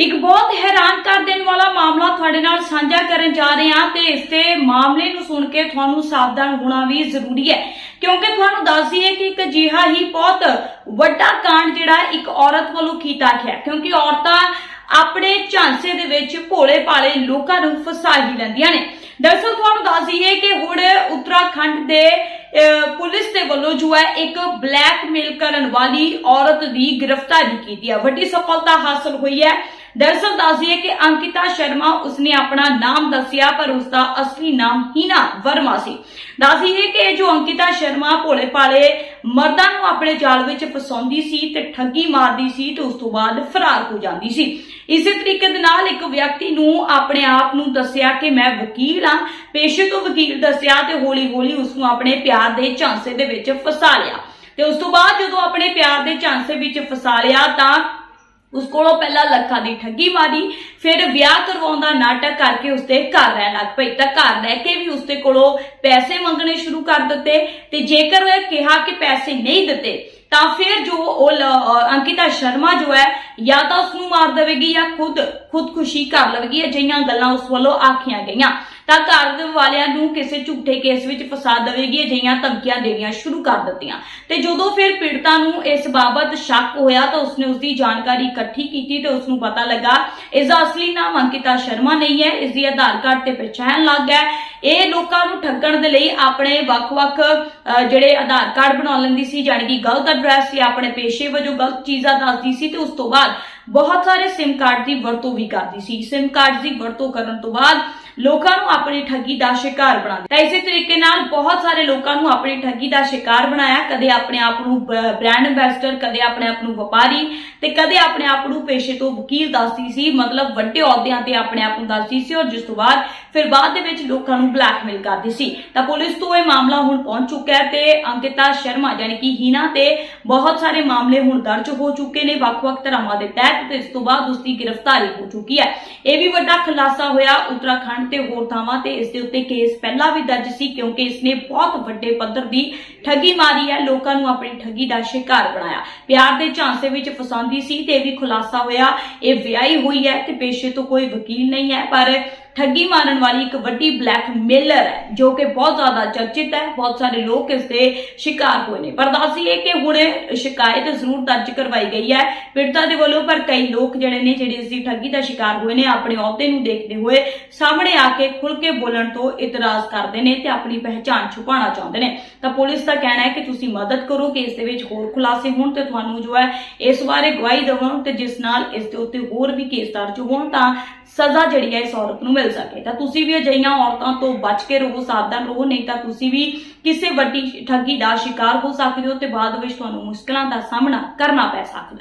ਇੱਕ ਬਹੁਤ ਹੈਰਾਨ ਕਰ ਦੇਣ ਵਾਲਾ ਮਾਮਲਾ ਤੁਹਾਡੇ ਨਾਲ ਸਾਂਝਾ ਕਰਨ ਜਾ ਰਹੇ ਹਾਂ ਤੇ ਇਸ ਤੇ ਮਾਮਲੇ ਨੂੰ ਸੁਣ ਕੇ ਤੁਹਾਨੂੰ ਸਾਵਧਾਨ ਹੋਣਾ ਵੀ ਜ਼ਰੂਰੀ ਹੈ। ਕਿਉਂਕਿ ਤੁਹਾਨੂੰ ਦੱਸ ਦਈਏ ਕਿ ਇੱਕ ਅਜਿਹਾ ਹੀ ਬਹੁਤ ਵੱਡਾ ਕਾਂਡ ਜਿਹੜਾ ਇੱਕ ਔਰਤ ਵੱਲੋਂ ਕੀਤਾ ਗਿਆ। ਕਿਉਂਕਿ ਔਰਤਾਂ ਆਪਣੇ ਝਾਂਸੇ ਦੇ ਵਿੱਚ ਭੋਲੇ ਭਾਲੇ ਲੋਕਾਂ ਨੂੰ ਫਸਾ ਹੀ ਲੈਂਦੀਆਂ ਨੇ। ਦਰਅਸਲ ਤੁਹਾਨੂੰ ਦੱਸ ਦਈਏ ਕਿ ਹੁਣ ਉੱਤਰਾਖੰਡ ਦੇ ਅਹ, ਪੁਲਿਸ ਦੇ ਵੱਲੋਂ ਜੋ ਹੈ ਇੱਕ ਬਲੈਕਮੇਲ ਕਰਨ ਵਾਲੀ ਔਰਤ ਦੀ ਗ੍ਰਿਫਤਾਰੀ ਕੀਤੀ ਹੈ। ਵੱਡੀ ਸਫਲਤਾ ਹਾਸਲ ਹੋਈ ਹੈ। ਦਰਅਸਲ ਦੱਸ ਕਿ ਅੰਕਿਤਾ ਸ਼ਰਮਾ ਉਸਨੇ ਆਪਣਾ ਨਾਮ ਦੱਸਿਆ, ਪਰ ਉਸਦਾ ਅਸਲੀ ਨਾਮ ਹੀਨਾ ਵਰਮਾ ਸੀ। ਦੱਸ ਕਿ ਜੋ ਅੰਕਿਤਾ ਸ਼ਰਮਾ ਭੋਲੇ ਭਾਲੇ ਮਰਦਾਂ ਨੂੰ ਆਪਣੇ ਜਾਲ ਵਿੱਚ ਫਸਾਉਂਦੀ ਸੀ ਤੇ ਠੱਗੀ ਮਾਰਦੀ ਸੀ ਤੇ ਉਸ ਤੋਂ ਬਾਅਦ ਫਰਾਰ ਹੋ ਜਾਂਦੀ ਸੀ। ਇਸੇ ਤਰੀਕੇ ਦੇ ਨਾਲ ਇੱਕ ਵਿਅਕਤੀ ਨੂੰ ਆਪਣੇ ਆਪ ਨੂੰ ਦੱਸਿਆ ਕਿ ਮੈਂ ਵਕੀਲ ਹਾਂ, ਪੇਸ਼ੇ ਤੋਂ ਵਕੀਲ ਦੱਸਿਆ ਤੇ ਹੌਲੀ-ਹੌਲੀ ਉਸ ਨੂੰ ਆਪਣੇ ਪਿਆਰ ਦੇ ਝਾਂਸੇ ਦੇ ਵਿੱਚ ਫਸਾ ਲਿਆ। ਤੇ ਉਸ ਤੋਂ ਬਾਅਦ ਜਦੋਂ ਆਪਣੇ ਪਿਆਰ ਦੇ ਝਾਂਸੇ ਵਿੱਚ ਫਸਾ ਲਿਆ ਤਾਂ ਉਸ ਕੋਲੋਂ ਪਹਿਲਾਂ ਲੱਖਾਂ ਦੀ ਠੱਗੀ ਮਾਰੀ, ਫਿਰ ਵਿਆਹ ਕਰਵਾਉਣ ਦਾ ਨਾਟਕ ਕਰਕੇ ਉਸਦੇ ਘਰ ਰਹਿਣ ਲੱਗ ਪਈ। ਤਾਂ ਘਰ ਰਹਿ ਕੇ ਵੀ ਉਸਦੇ ਕੋਲੋਂ ਪੈਸੇ ਮੰਗਣੇ ਸ਼ੁਰੂ ਕਰ ਦਿੱਤੇ ਤੇ ਜੇਕਰ ਉਹ ਕਿਹਾ ਕਿ ਪੈਸੇ ਨਹੀਂ ਦਿੱਤੇ, ਤਾਂ ਫਿਰ ਜੋ ਉਹ ਅੰਕਿਤਾ ਸ਼ਰਮਾ ਜੋ ਹੈ, ਜਾਂ ਤਾਂ ਉਸ ਨੂੰ ਮਾਰ ਦੇਵੇਗੀ ਜਾਂ ਖੁਦ ਖੁਦਕੁਸ਼ੀ ਕਰ ਲਵੇਗੀ। ਅਜਿਹੀਆਂ ਗੱਲਾਂ ਉਸ ਵੱਲੋਂ ਆਖੀਆਂ ਗਈਆਂ। ਤਾਂ ਘਰ ਵਾਲਿਆਂ ਨੂੰ ਕਿਸੇ ਝੂਠੇ ਕੇਸ ਵਿੱਚ ਫਸਾ ਦੇਵੇਗੀ, ਅਜਿਹੀਆਂ ਧਮਕੀਆਂ ਦੇਣੀਆਂ ਸ਼ੁਰੂ ਕਰ ਦਿੱਤੀਆਂ। ਤੇ ਜਦੋਂ ਫਿਰ ਪੀੜਤਾ ਨੂੰ ਇਸ ਬਾਬਤ ਸ਼ੱਕ ਹੋਇਆ ਤਾਂ ਉਸਨੇ ਉਸਦੀ ਜਾਣਕਾਰੀ ਇਕੱਠੀ ਕੀਤੀ ਤੇ ਉਸ ਨੂੰ ਪਤਾ ਲੱਗਾ ਇਸ ਦਾ ਅਸਲੀ ਨਾਮ ਅੰਕਿਤਾ ਸ਼ਰਮਾ ਨਹੀਂ ਹੈ, ਇਸ ਦੀ ਆਧਾਰ ਕਾਰਡ ਤੇ ਪਛਾਣ ਲੱਗ ਗਿਆ ਇਹ ਲੋਕਾਂ ਨੂੰ ਠੱਗਣ ਦੇ ਲਈ ਆਪਣੇ ਵੱਖ-ਵੱਖ ਜਿਹੜੇ ਆਧਾਰ ਕਾਰਡ ਬਣਾ ਲੈਂਦੀ ਸੀ, ਜਾਣੀ ਕਿ ਗਲਤ ਐਡਰੈਸ ਜਾਂ ਆਪਣੇ ਪੇਸ਼ੇ ਵਜੋਂ ਗਲਤ ਚੀਜ਼ਾਂ ਦੱਸਦੀ ਸੀ ਤੇ ਉਸ ਤੋਂ ਬਾਅਦ ਬਹੁਤ ਸਾਰੇ ਸਿਮ ਕਾਰਡ ਦੀ ਵਰਤੋਂ ਵੀ ਕਰਦੀ ਸੀ। ਸਿਮ ਕਾਰਡ ਦੀ ਵਰਤੋਂ ਕਰਨ ਤੋਂ ਬਾਅਦ ਲੋਕਾਂ ਨੂੰ ਆਪਣੀ ਠੱਗੀ ਦਾ ਸ਼ਿਕਾਰ ਬਣਾ ਦਿੱਤਾ। ਇਸੇ ਤਰੀਕੇ ਨਾਲ ਬਹੁਤ ਸਾਰੇ ਲੋਕਾਂ ਨੂੰ ਆਪਣੀ ਠੱਗੀ ਦਾ ਸ਼ਿਕਾਰ ਬਣਾਇਆ। ਕਦੇ ਆਪਣੇ ਆਪ ਨੂੰ ਬ੍ਰਾਂਡ ਐਂਬੈਸਡਰ ਕਦੇ ਆਪਣੇ ਆਪ ਨੂੰ ਵਪਾਰੀ ਤੇ ਕਦੇ ਆਪਣੇ ਆਪ ਨੂੰ ਪੇਸ਼ੇ ਤੋਂ ਵਕੀਲ ਦੱਸਦੀ ਸੀ। ਮਤਲਬ ਵੱਡੇ ਅਹੁਦਿਆਂ ਤੇ ਆਪਣੇ ਆਪ ਨੂੰ ਦੱਸਦੀ ਸੀ ਔਰ ਜਿਸ ਤੋਂ ਬਾਅਦ ਫਿਰ ਬਾਅਦ ਦੇ ਵਿੱਚ ਲੋਕਾਂ ਨੂੰ ਬਲੈਕਮੇਲ ਕਰਦੀ ਸੀ। ਤਾਂ ਪੁਲਿਸ ਤੋਂ ਇਹ ਮਾਮਲਾ ਹੁਣ ਪਹੁੰਚ ਚੁੱਕਾ ਹੈ ਤੇ ਅੰਕਿਤਾ ਸ਼ਰਮਾ ਯਾਨੀ ਕਿ ਹੀਨਾ ਤੇ ਬਹੁਤ ਸਾਰੇ ਮਾਮਲੇ ਹੁਣ ਦਰਜ ਹੋ ਚੁੱਕੇ ਨੇ, ਵੱਖ-ਵੱਖ ਧਰਾਵਾਂ ਦੇ ਤਹਿਤ ਤੇ ਇਸ ਤੋਂ ਬਾਅਦ ਉਸ ਦੀ ਗ੍ਰਿਫਤਾਰੀ ਹੋ ਚੁੱਕੀ ਹੈ। ਇਹ ਵੀ ਵੱਡਾ ਖੁਲਾਸਾ ਹੋਇਆ। ਉੱਤਰਾਖੰਡ ਤੇ ਹੋਰ ਥਾਵਾਂ ਤੇ ਇਸ ਦੇ ਉੱਤੇ ਕੇਸ ਪਹਿਲਾਂ ਵੀ ਦਰਜ ਸੀ, ਕਿਉਂਕਿ ਇਸ ਨੇ ਬਹੁਤ ਵੱਡੇ ਪੱਧਰ ਦੀ ਠੱਗੀ ਮਾਰੀ ਹੈ, ਲੋਕਾਂ ਨੂੰ ਆਪਣੀ ਠੱਗੀ ਦਾ ਸ਼ਿਕਾਰ ਬਣਾਇਆ। ਪਿਆਰ ਦੇ ਝਾਂਸੇ ਵਿੱਚ ਫਸਾਉਂਦੀ ਸੀ ਤੇ ਇਹ ਵੀ ਖੁਲਾਸਾ ਹੋਇਆ, ਇਹ ਵਿਆਹੀ ਹੋਈ ਹੈ ਤੇ ਪੇਸ਼ੇ ਤੋਂ ਕੋਈ ਵਕੀਲ ਨਹੀਂ ਹੈ, ਪਰ ਠੱਗੀ ਮਾਰਨ ਵਾਲੀ ਇੱਕ ਵੱਡੀ ਬਲੈਕਮੇਲਰ ਹੈ, ਜੋ ਕਿ ਬਹੁਤ ਜ਼ਿਆਦਾ ਚਰਚਿਤ ਹੈ, ਬਹੁਤ ਸਾਰੇ ਲੋਕ ਇਸ ਦੇ ਸ਼ਿਕਾਰ ਹੋਏ ਨੇ। ਪਰ ਦੱਸੀਏ ਕਿ ਹੁਣ ਸ਼ਿਕਾਇਤ ਜ਼ਰੂਰ ਦਰਜ ਕਰਵਾਈ ਗਈ ਹੈ ਪੀੜਤਾ ਦੇ ਵੱਲੋਂ, ਪਰ ਕਈ ਲੋਕ ਜਿਹੜੇ ਨੇ, ਜਿਹੜੇ ਇਸ ਦੀ ਠੱਗੀ ਦਾ ਸ਼ਿਕਾਰ ਹੋਏ ਨੇ, ਆਪਣੇ ਅਹੁਦੇ ਨੂੰ ਦੇਖਦੇ ਹੋਏ ਸਾਹਮਣੇ ਆ ਕੇ ਖੁੱਲ ਕੇ ਬੋਲਣ ਤੋਂ ਇਤਰਾਜ਼ ਕਰਦੇ ਨੇ ਤੇ ਆਪਣੀ ਪਹਿਚਾਣ ਛੁਪਾਉਣਾ ਚਾਹੁੰਦੇ ਨੇ। ਤਾਂ ਪੁਲਿਸ ਦਾ ਕਹਿਣਾ ਹੈ ਕਿ ਤੁਸੀਂ ਮਦਦ ਕਰੋ ਕਿ ਇਸ ਦੇ ਵਿੱਚ ਹੋਰ ਖੁਲਾਸੇ ਹੋਣ ਤੇ ਤੁਹਾਨੂੰ ਜੋ ਹੈ ਇਸ ਬਾਰੇ ਗਵਾਹੀ ਦੇਵਣ ਤੇ ਜਿਸ ਨਾਲ ਇਸ ਦੇ ਉੱਤੇ ਹੋਰ ਵੀ ਕੇਸ ਦਰਜ ਹੋਣ ਤਾਂ ਸਜ਼ਾ ਜਿਹੜੀ ਹੈ ਇਸ ਔਰਤ ਨੂੰ ਮਿਲ ਸਕੇ। ਤਾਂ ਤੁਸੀਂ ਵੀ ਅਜਿਹੀਆਂ ਔਰਤਾਂ ਤੋਂ ਬਚ ਕੇ ਰਹੋ, ਸਾਵਧਾਨ ਰਹੋ, ਨਹੀਂ ਤਾਂ ਤੁਸੀਂ ਵੀ ਕਿਸੇ ਵੱਡੀ ਠੱਗੀ ਦਾ ਸ਼ਿਕਾਰ ਹੋ ਸਕਦੇ ਹੋ ਤੇ ਬਾਅਦ ਵਿੱਚ ਤੁਹਾਨੂੰ ਮੁਸ਼ਕਲਾਂ ਦਾ ਸਾਹਮਣਾ ਕਰਨਾ ਪੈ ਸਕਦਾ ਹੈ।